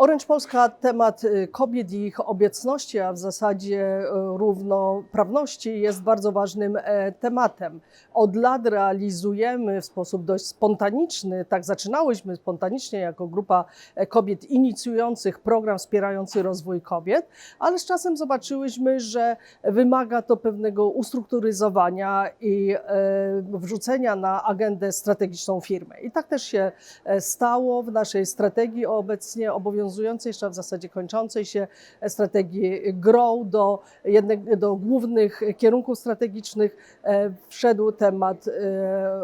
Orange Polska temat y, kobiet i ich obecności, a w zasadzie y, równoprawności jest bardzo ważnym e, tematem. Od lat realizujemy w sposób dość spontaniczny, tak zaczynałyśmy spontanicznie jako grupa e, kobiet inicjujących program wspierający rozwój kobiet, ale z czasem zobaczyłyśmy, że wymaga to pewnego ustrukturyzowania i e, wrzucenia na agendę strategiczną firmy. I tak też się stało w naszej strategii obecnie obowiązującej, jeszcze a w zasadzie kończącej się e, strategii GROW do, jednego, do głównych kierunków strategicznych e, wszedł temat e,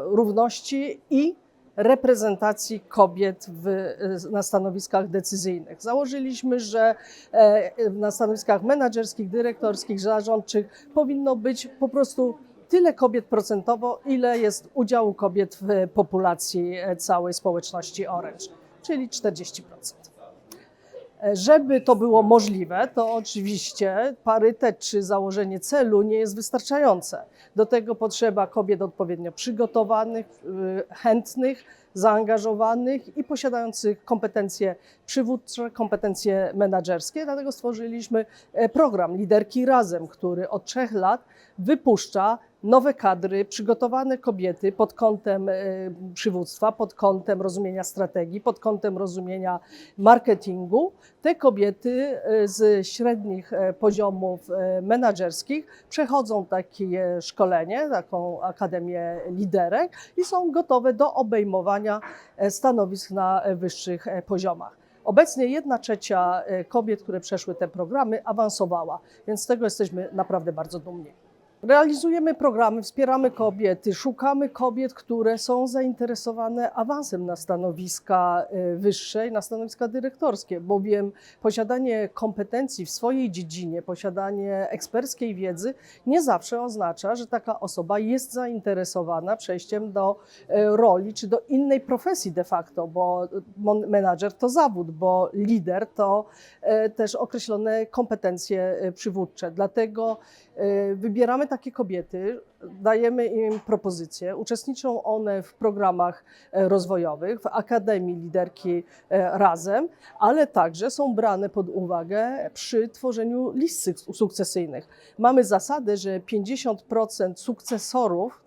równości i reprezentacji kobiet w, na stanowiskach decyzyjnych. Założyliśmy, że e, na stanowiskach menedżerskich, dyrektorskich, zarządczych powinno być po prostu tyle kobiet procentowo, ile jest udziału kobiet w populacji e, całej społeczności Orange, czyli 40%. E, Żeby to było możliwe, to oczywiście parytet czy założenie celu nie jest wystarczające. Do tego potrzeba kobiet odpowiednio przygotowanych, y, chętnych, zaangażowanych i posiadających kompetencje przywódcze, kompetencje menedżerskie. Dlatego stworzyliśmy e, program Liderki Razem, który od trzech lat wypuszcza nowe kadry, przygotowane kobiety pod kątem e, przywództwa, pod kątem rozumienia strategii, pod kątem rozumienia marketingu. Te kobiety e, z średnich e, poziomów menedżerskich przechodzą takie szkolenie, taką akademię liderek i są gotowe do obejmowania stanowisk na wyższych poziomach. Obecnie jedna trzecia kobiet, które przeszły te programy, awansowała, więc z tego jesteśmy naprawdę bardzo dumni. Realizujemy programy, wspieramy kobiety, szukamy kobiet, które są zainteresowane awansem na stanowiska e, wyższe i na stanowiska dyrektorskie, bowiem posiadanie kompetencji w swojej dziedzinie, posiadanie eksperckiej wiedzy nie zawsze oznacza, że taka osoba jest zainteresowana przejściem do e, roli czy do innej profesji de facto, bo menadżer to zawód, bo lider to e, też określone kompetencje przywódcze. Dlatego e, wybieramy takie kobiety, dajemy im propozycje, uczestniczą one w programach e, rozwojowych, w Akademii Liderki e, Razem, ale także są brane pod uwagę przy tworzeniu list suk- sukcesyjnych. Mamy zasadę, że 50% sukcesorów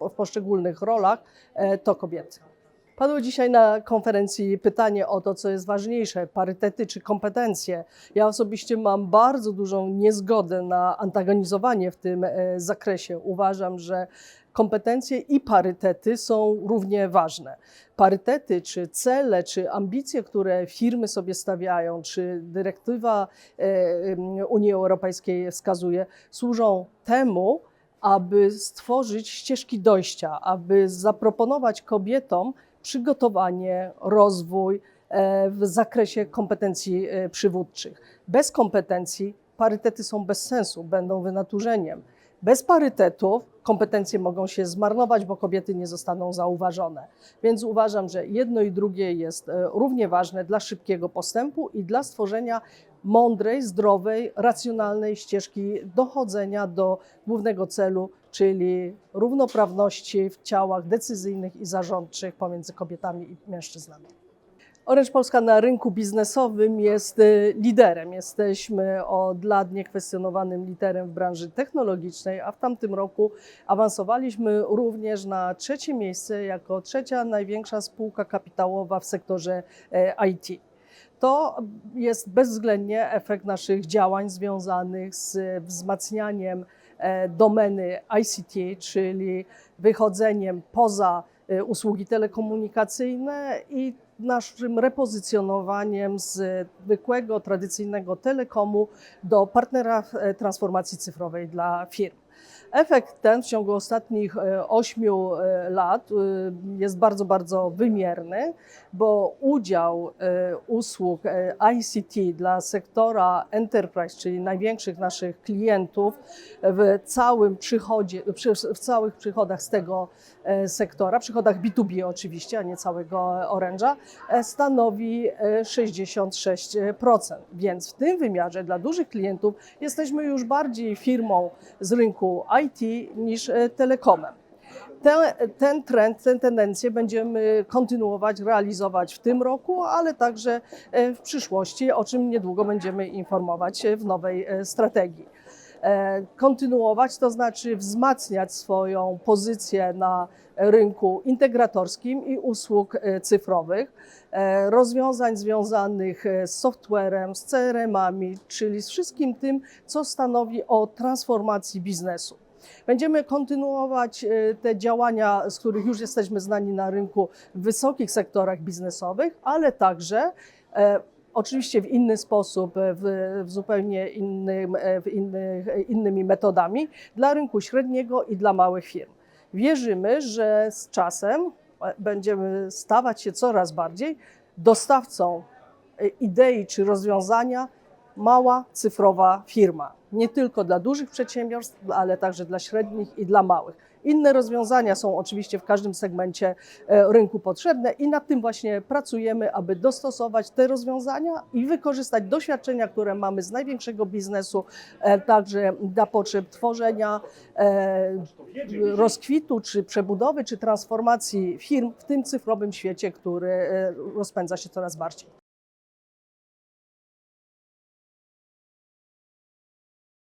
w poszczególnych rolach e, to kobiety. Padło dzisiaj na konferencji pytanie o to, co jest ważniejsze, parytety czy kompetencje. Ja osobiście mam bardzo dużą niezgodę na antagonizowanie w tym e, zakresie. Uważam, że kompetencje i parytety są równie ważne. Parytety, czy cele, czy ambicje, które firmy sobie stawiają, czy dyrektywa e, em, Unii Europejskiej wskazuje, służą temu, aby stworzyć ścieżki dojścia, aby zaproponować kobietom przygotowanie, rozwój e, w zakresie kompetencji e, przywódczych. Bez kompetencji parytety są bez sensu, będą wynaturzeniem. Bez parytetów kompetencje mogą się zmarnować, bo kobiety nie zostaną zauważone. Więc uważam, że jedno i drugie jest e, równie ważne dla szybkiego postępu i dla stworzenia mądrej, zdrowej, racjonalnej ścieżki dochodzenia do głównego celu, czyli równoprawności w ciałach decyzyjnych i zarządczych pomiędzy kobietami i mężczyznami. Orange Polska na rynku biznesowym jest y, liderem. Jesteśmy od lat niekwestionowanym liderem w branży technologicznej, a w tamtym roku awansowaliśmy również na trzecie miejsce jako trzecia największa spółka kapitałowa w sektorze e, IT. To jest bezwzględnie efekt naszych działań związanych z wzmacnianiem domeny ICT, czyli wychodzeniem poza e, usługi telekomunikacyjne i naszym repozycjonowaniem z zwykłego, tradycyjnego telekomu do partnera e, transformacji cyfrowej dla firm. Efekt ten w ciągu ostatnich e, ośmiu e, lat e, jest bardzo, bardzo wymierny, bo udział e, usług e, ICT dla sektora enterprise, czyli największych naszych klientów w całym przychodzie, przy- w całych przychodach z tego e, sektora, przychodach B2B oczywiście, a nie całego e, stanowi e, 66%. Więc w tym wymiarze dla dużych klientów jesteśmy już bardziej firmą z rynku IT niż e, telekomem. Te, ten trend, tę tendencję będziemy kontynuować, realizować w tym roku, ale także e, w przyszłości, o czym niedługo będziemy informować e, w nowej strategii. E, Kontynuować to znaczy wzmacniać swoją pozycję na rynku integratorskim i usług e, cyfrowych, e, rozwiązań związanych z softwarem, z CRM-ami, czyli z wszystkim tym, co stanowi o transformacji biznesu. Będziemy kontynuować te działania, z których już jesteśmy znani na rynku w wysokich sektorach biznesowych, ale także oczywiście w inny sposób, e, w, w zupełnie innym, e, w e, innymi metodami dla rynku średniego i dla małych firm. Wierzymy, że z czasem będziemy stawać się coraz bardziej dostawcą idei czy rozwiązania mała cyfrowa firma. Nie tylko dla dużych przedsiębiorstw, ale także dla średnich i dla małych. Inne rozwiązania są oczywiście w każdym segmencie e, rynku potrzebne i nad tym właśnie pracujemy, aby dostosować te rozwiązania i wykorzystać doświadczenia, które mamy z największego biznesu, e, także dla potrzeb tworzenia e, rozkwitu, czy przebudowy, czy transformacji firm w tym cyfrowym świecie, który rozpędza się coraz bardziej.